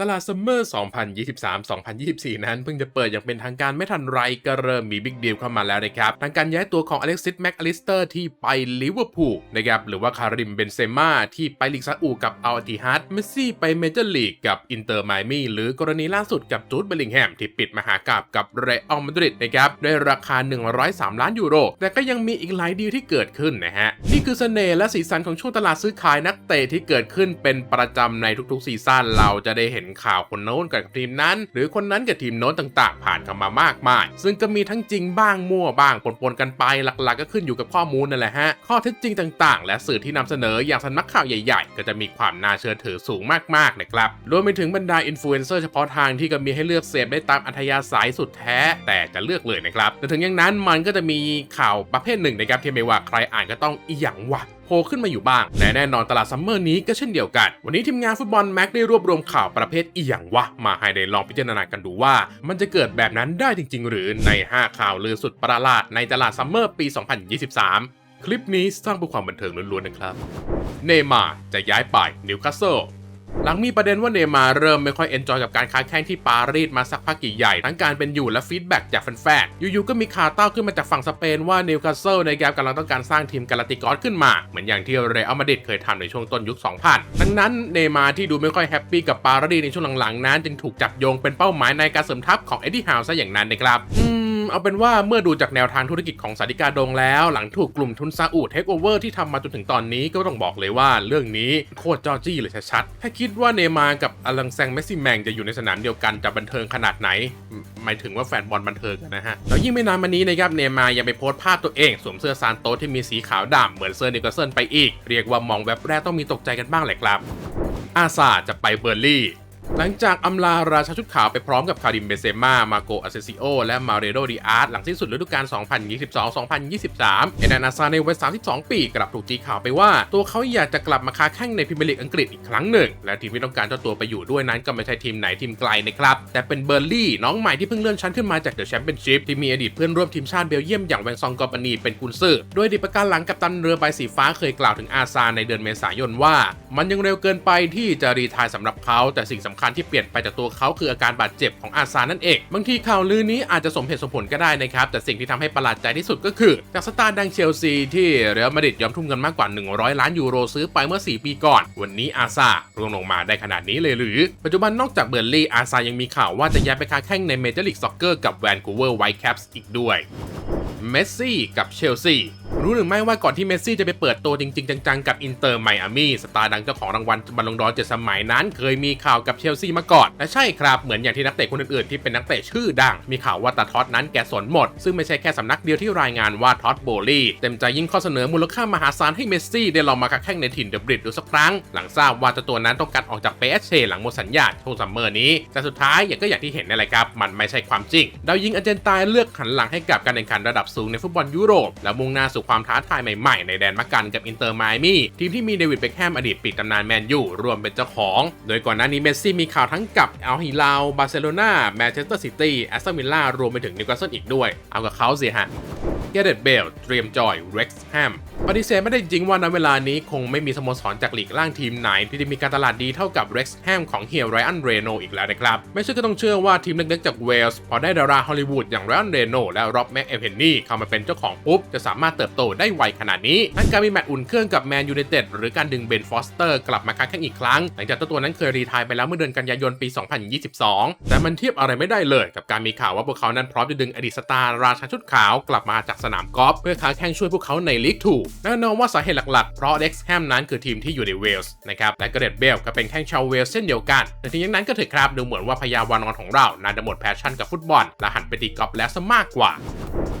ตลาดซัมเมอร์ 2023-2024 นั้นเพิ่งจะเปิดอย่างเป็นทางการไม่ทันไรก็เริ่มมีบิ๊กดีลเข้ามาแล้วนะครับทางการย้ายตัวของอเล็กซิสแม็กอลิสเตอร์ที่ไปลิเวอร์พูลนะครับหรือว่าคาริมเบนเซม่าที่ไปลีกซาอุกับอัลติฮัดเมสซี่ไปเมเจอร์ลีกกับอินเตอร์ไมมี่หรือกรณีล่าสุดกับจูดเบลลิงแฮมที่ปิดมหากาบกับเรอัลมาดริดนะครับด้วยราคา 103 ล้านยูโร แต่ก็ยังมีอีกหลายดีลที่เกิดขึ้นนะฮะนี่คือเสน่ห์และสีสันของช่วงตลาดซื้อขายนักเตะที่เกิดขึ้นเป็นประจำในทุกๆซีซั่นเราจะได้เห็นข่าวคนโน้นกับทีมนั้น หรือคนนั้นกับทีมโน้นต่างๆ ผ่านเข้ามามากมาย ซึ่งก็มีทั้งจริงบ้างมั่วบ้างปนๆกันไปหลักๆ ก็ขึ้นอยู่กับข้อมูลนั่นแหละฮะข้อเท็จจริงต่างๆ และสื่อที่นำเสนออย่างสำนักข่าวใหญ่ๆ ก็จะมีความน่าเชื่อถือสูงมากๆนะครับรวมไปถึงบรรดาอินฟลูเอนเซอร์เฉพาะทางที่ก็มีให้เลือกเสพได้ตามอัธยาศัยสุดแท้ แต่จะเลือกเลยนะครับแต่ถึงอย่างนั้นมันก็จะมีข่าวประเภทหนึ่งนะครับที่ไม่ว่าใครอ่านก็ต้องอีหยังวะโผล่ขึ้นมาอยู่บ้างและแน่นอนตลาดซัมเมอร์นี้ก็เช่นเดียวกัน วันนี้ทีมงานฟุตบอลแม็กได้รวบรวมข่าวประเภทอีหยังวะ มาให้ได้ลองพิจารณากันดูว่า มันจะเกิดแบบนั้นได้จริง ๆ หรือใน 5 ข่าวลือสุดประหลาดในตลาดซัมเมอร์ปี 2023 คลิปนี้สร้างเพื่อความบันเทิงล้วนๆนะครับ เนมาจะย้ายไปนิวคาสเซิล หลังมีประเด็นว่าเนย์มาร์เริ่มไม่ค่อยเอนจอยกับการค้าแข่งที่ปารีสมาสักพักใหญ่ ทั้งการเป็นอยู่และฟีดแบ็กจากแฟนๆ อยู่ๆ ก็มีข่าวเต้าขึ้นมาจากฝั่งสเปนว่านิวคาสเซิลในแกมกำลังต้องการสร้างทีมกาลาติกอสขึ้นมา เหมือนอย่างที่เรอัลมาดริดเคยทำในช่วงต้นยุค 2000 ดังนั้นเนย์มาร์ที่ดูไม่ค่อยแฮปปี้กับปารีสในช่วงหลังๆ นั้นจึงถูกจับโยงเป็นเป้าหมายในการเสริมทัพของเอ็ดดี้ฮาวซะอย่างนั้นนะครับอืม เอาเป็นว่าเมื่อดูจากแนวทางธุรกิจของสาธิกาดงแล้ว หลังถูกกลุ่มทุนซาอุเทคโอเวอร์ที่ทำมาจนถึงตอนนี้ก็ต้องบอกเลยว่าเรื่องนี้โคตรจอจี้เลยชัดๆ ถ้าคิดว่าเนย์มาร์กับอลังแซงเมสซี่แมงจะอยู่ในสนามเดียวกันจะบันเทิงขนาดไหน หมายถึงว่าแฟนบอลบันเทิงกันนะฮะ แล้วยิ่งไม่นานมานี้นะครับเนย์มาร์ยังไปโพสต์ภาพตัวเอง สวมเสื้อซานโตสที่มีสีขาวดำเหมือนเซอร์นิโคลเซนไปอีก เรียกว่ามองแวบแรกต้องมีตกใจกันบ้างแหละครับอาซาจะไปเบอร์ลี่ หลังจากอำลาราชาชุดขาวไปพร้อมกับคาริมเบเซม่า มาโกอาเซซิโอ และมาเรโดดิอาร์ตหลังสิ้นสุดฤดูกาล 2022-2023 เอเดนอาซาในวัย 32 ปีกลับถูกจีข่าวไปว่า ตัวเขาอยากจะกลับมาค้าแข่งในพรีเมียร์ลีกอังกฤษอีกครั้งหนึ่ง และทีมที่ต้องการเจ้าตัวไปอยู่ด้วยนั้นก็ไม่ใช่ทีมไหนทีมไกลนะครับ แต่เป็นเบอร์ลี่น้องใหม่ที่เพิ่งเลื่อนชั้นขึ้นมาจากเดอะแชมเปี้ยนชิพที่มีอดีตเพื่อนร่วมทีมชาติเบลเยียมอย่างแวงซองกอปานีเป็นกุนซือโดยดีตประการหลังกับตันเรือใบสีฟ้าเคยกล่าวถึงอาซาในเดือนเมษายนว่า มันยังเร็วเกินไปที่จะรีทายสำหรับเขาแต่สิ่งสำคัญที่เปลี่ยนไปจากตัวเขาคืออาการบาดเจ็บของอาซานั่นเองบางทีข่าวลือนี้อาจจะสมเหตุสมผลก็ได้นะครับแต่สิ่งที่ทำให้ประหลาดใจที่สุดก็คือจากสตาร์ดังเชลซีที่เรอัลมาดริดยอมทุ่มเงินมากกว่า 100 ล้านยูโรซื้อไปเมื่อ 4 ปีก่อน วันนี้อาซาร่วงลงมาได้ขนาดนี้เลยหรือ ปัจจุบันนอกจากเบอร์ลี่อาซายังมีข่าวว่าจะย้ายไปค้าแข่งในเมเจอร์ลีกซ็อกเกอร์กับแวนคูเวอร์ไวท์แคปส์อีกด้วยเมสซี่กับเชลซี รู้หรือไม่ว่าก่อนที่เมสซี่จะไปเปิดตัวจริง ๆ จังๆ กับอินเตอร์ไมอามี่สตาร์ดังเจ้าของรางวัลบอลลงดอร์เจ็ดสมัยนั้น เคยมีข่าวกับเชลซีมาก่อนและใช่ครับเหมือนอย่างที่นักเตะคนอื่นๆที่เป็นนักเตะชื่อดัง มีข่าวว่าตาท็อตนั้นแกสนหมด ซึ่งไม่ใช่แค่สำนักเดียวที่รายงานว่าท็อตโบลี่เต็มใจยิ่งข้อเสนอมูลค่ามหาศาลให้เมสซี่ได้ลองมาค้าแข่งในถิ่นเดอะบริดดูสักครั้ง หลังทราบว่าเจ้าตัวนั้นต้องการออกจากเปเอชหลังหมดสัญญาช่วงซัมเมอร์นี้แต่สุดท้ายอย่างก็อย่างที่เห็นนี่แหละครับมันไม่ใช่ความจริงดาวยิงอาร์เจนตายเลือกหันหลังให้กับการแข่งขันระดับสูงในฟุตบอลยุโรปและมุ่งหน้าสู่ความท้าทายใหม่ๆ ในแดนมักกันกับอินเตอร์ไมอามี่ทีมที่มีเดวิดเบคแฮมอดีตปิดตำนานแมนยูรวมเป็นเจ้าของ โดยก่อนหน้านี้เมสซี่มีข่าวทั้งกับอัลฮิลาลบาร์เซโลนาแมนเชสเตอร์ซิตี้แอสตันวิลล่ารวมไปถึงนิวคาสเซิลอีกด้วย เอากับเขาสิฮะเกเรตเบลเตรียมจอยเร็กซ์แฮม ปฏิเสธไม่ได้จริงว่าณเวลานี้คงไม่มีสโมสรจากหลีกล่างทีมไหน ที่จะมีการตลาดดีเท่ากับเร็กซ์แฮมของเฮียไรอันเรโนอีกแล้วนะครับ ไม่เชื่อก็ต้องเชื่อว่าทีมเล็กๆจากเวลส์พอได้ดาราฮอลลีวูดอย่างไรอันเรโนและร็อบแม็กเอเพนนี่เข้ามาเป็นเจ้าของปุ๊บ จะสามารถเติบโตได้ไวขนาดนี้ทั้งการมีแมตช์อุ่นเครื่องกับแมนยูไนเต็ดหรือการดึงเบนฟอสเตอร์กลับมาค้าแข่งอีกครั้ง หลังจากตัวนั้นเคยรีทายไปแล้วเมื่อเดือนกันยายนปี 2022 แต่มันเทียบอะไรไม่ได้เลย กับการมีข่าวว่าพวกเขานั้นพร้อมจะดึงอดีตสตาร์ราชาชุดขาวกลับมาจากสนามกอล์ฟเพื่อค้าแข่งช่วยพวกเขาในลีกทูแน่นอนว่าสาเหตุหลักๆ เพราะเด็กซ์แฮมนั้นคือทีมที่อยู่ในเวลส์นะครับและเกเรตเบลก็เป็นแข้งชาวเวลส์เช่นเดียวกันแต่ทีนั้นก็เถอะครับดูเหมือนว่าพยาวานอนของเรานั้นจะหมดแพชชั่นกับฟุตบอล และหันไปตีกอล์ฟแล้วซะมากกว่า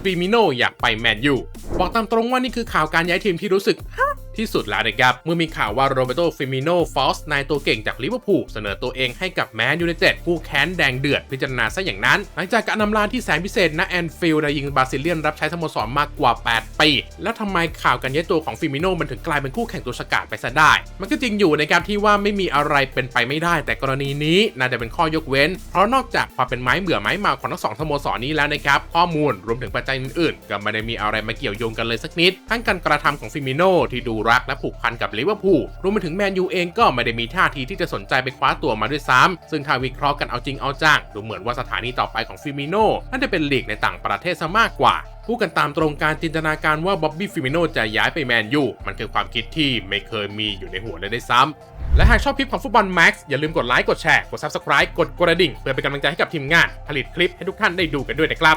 ฟิมิโนอยากไปแมนยูบอกตามตรงว่านี่คือข่าวการย้ายทีมที่รู้สึกฮะ ที่สุดแล้วนะครับเมื่อมีข่าวว่าโรเบโตฟิมิโนฟอสนายตัวเก่งจากลิเวอร์พูลเสนอตัวเองให้กับแมนยูไนเต็ดผู้แค้นแดงเดือดพิจารณาซะอย่างนั้น หลังจากการนำลาที่แสนพิเศษณแอนฟิลด์ยิงบราซิเลียนรับใช้สโมสรมากกว่า 8 ปี แล้วทำไมข่าวการย้ายตัวของฟิมิโนมันถึงกลายเป็นคู่แข่งตัวฉกาจไปซะได้ มันก็จริงอยู่นะครับที่ว่าไม่มีอะไรเป็นไปไม่ได้ แต่กรณีนี้น่าจะเป็นข้อยกเว้น เพราะนอกจากความเป็นไม้เบื่อไม้เมาของทั้งสองสโมสรนี้แล้วนะครับข้อมูลรวมถึงปัจจัยอื่นๆก็ไม่ได้มีอะไรมาเกี่ยวโยงกันเลยสักนิด ทั้งการกระทำของฟิมิโนที่ดูรักและผูกพันกับลิเวอร์พูลรวมไปถึงแมนยูเองก็ไม่ได้มีท่าทีที่จะสนใจไปคว้าตัวมาด้วยซ้ำซึ่งถ้าวิเคราะห์กันเอาจริงเอาจังดูเหมือนว่าสถานีต่อไปของฟิมิโน่น่าจะเป็นลีกในต่างประเทศซะมากกว่าพูดกันตามตรงการจินตนาการว่าบ๊อบบี้ฟิมิโน่จะย้ายไปแมนยูมันคือความคิดที่ไม่เคยมีอยู่ในหัวเลยได้วยซ้ำ และหากชอบคลิปของฟุตบอลแม็กซ์อย่าลืมกดไลค์กดแชร์กด Subscribe กดกระดิ่ง เพื่อเป็นกำลังใจให้กับทีมงาน ผลิตคลิปให้ทุกท่านได้ดูกันด้วยนะครับ